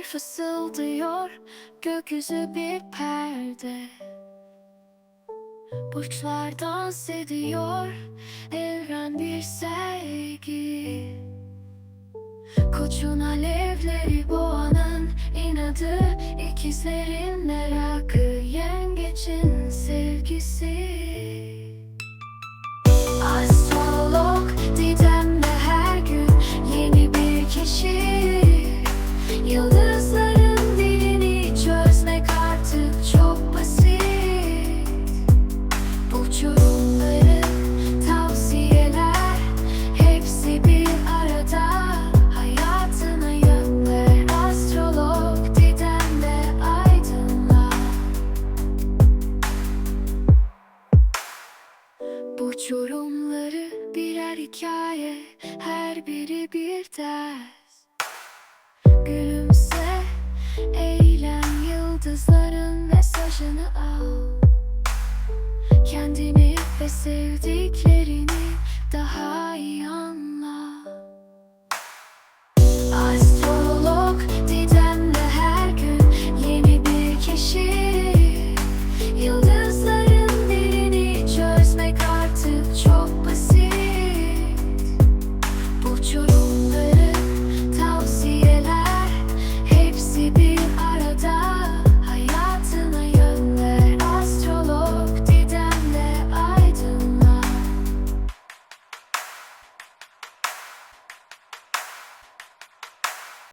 Rüzgar fısıldıyor Gökyüzü bir perde. Burçlar dans ediyor Evren bir sergi. Koçun alevleri boğanın inadı ikizlerin merakı Yengeçin sevgisi. Astrolog Didem'le her gün yeni bir keşif. Yıldızların Burç yorumları birer hikaye Her biri bir ders. Gülümse, eğlen Yıldızların mesajını al. Kendini ve sevdiklerini